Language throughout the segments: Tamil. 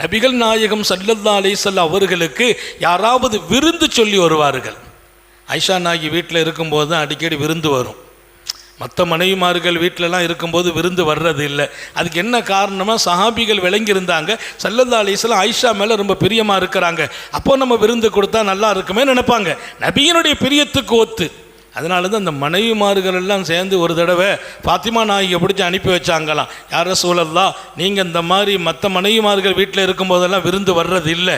நபிகள் நாயகம் சல்லல்லா அலிசல்ல அவர்களுக்கு யாராவது விருந்து சொல்லி வருவார்கள். ஐஷா நாயகி வீட்டில் இருக்கும்போது தான் அடிக்கடி விருந்து வரும். மற்ற மனைவிமார்கள் வீட்டிலலாம் இருக்கும்போது விருந்து வர்றது இல்லை. அதுக்கு என்ன காரணமாக சஹாபிகள் விளங்கியிருந்தாங்க. சல்லல்லா அலிஸ்லாம் ஐஷா மேலே ரொம்ப பிரியமாக இருக்கிறாங்க. அப்போ நம்ம விருந்து கொடுத்தா நல்லா இருக்குமே நினைப்பாங்க. நபியினுடைய பிரியத்துக்கு ஒத்து. அதனால தான் அந்த மனைவிமார்கள் எல்லாம் சேர்ந்து ஒரு தடவை ஃபாத்திமா நாயகி பிடிச்சி அனுப்பி வச்சாங்களாம். யார சூழல்லா நீங்கள் இந்த மாதிரி மற்ற மனைவிமார்கள் வீட்டில் இருக்கும்போதெல்லாம் விருந்து வர்றது இல்லை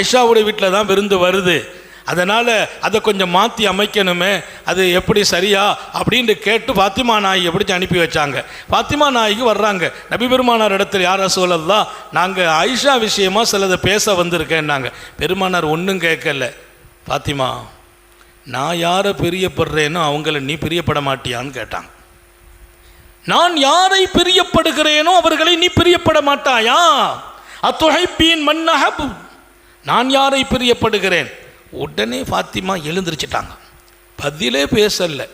ஐஷாவுடைய வீட்டில் தான் விருந்து வருது. அதனால் அதை கொஞ்சம் மாற்றி அமைக்கணுமே. அது எப்படி சரியா? அப்படின்ட்டு கேட்டு ஃபாத்திமா நாயகி பிடிச்சி அனுப்பி வச்சாங்க. ஃபாத்திமா நாயகி வர்றாங்க. நபி பெருமானார் இடத்துல யார சூழல்லா நாங்கள் ஐஷா விஷயமா சிலதை பேச வந்திருக்கேன்னாங்க. பெருமானார் ஒன்றும் கேட்கல. ஃபாத்திமா நான் யாரை பிரியப்படுறேனோ அவங்கள நீ பிரியப்பட மாட்டியான்னு கேட்டாங்க. நான் யாரை பிரியப்படுகிறேனோ அவர்களை நீ பிரியப்பட மாட்டாயா அத்தொகைப்பீன் மன்னஹபு. நான் யாரை பிரியப்படுகிறேன்? உடனே ஃபாத்திமா எழுந்திரிச்சிட்டாங்க. பதிலே பேசலை.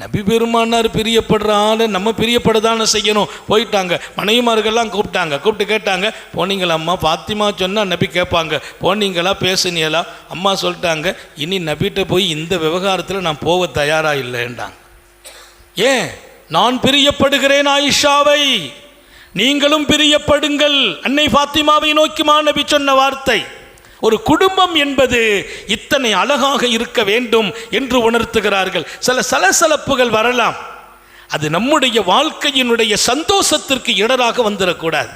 நபி பெருமானார் பிரியப்படுற ஆளை நம்ம பிரியப்படதானே செய்யணும். போயிட்டாங்க. மனைவிமார்கள்லாம் கூப்பிட்டாங்க. கூப்பிட்டு கேட்டாங்க போனீங்களா அம்மா? சொன்னால் நபி கேட்பாங்க போனீங்களா? பேசுனீங்களா? அம்மா சொல்லிட்டாங்க இனி நபிகிட்ட போய் இந்த விவகாரத்தில் நான் போக தயாராக இல்லைன்றாங்க. ஏன்? நான் பிரியப்படுகிறேன் ஆயிஷாவை. நீங்களும் பிரியப்படுங்கள். அன்னை ஃபாத்திமாவை நோக்கி மாணவி சொன்ன வார்த்தை. ஒரு குடும்பம் என்பது இத்தனை அழகாக இருக்க வேண்டும் என்று உணர்த்துகிறார்கள். சில சலசலப்புகள் வரலாம். அது நம்முடைய வாழ்க்கையினுடைய சந்தோஷத்திற்கு இடராக வந்துடக்கூடாது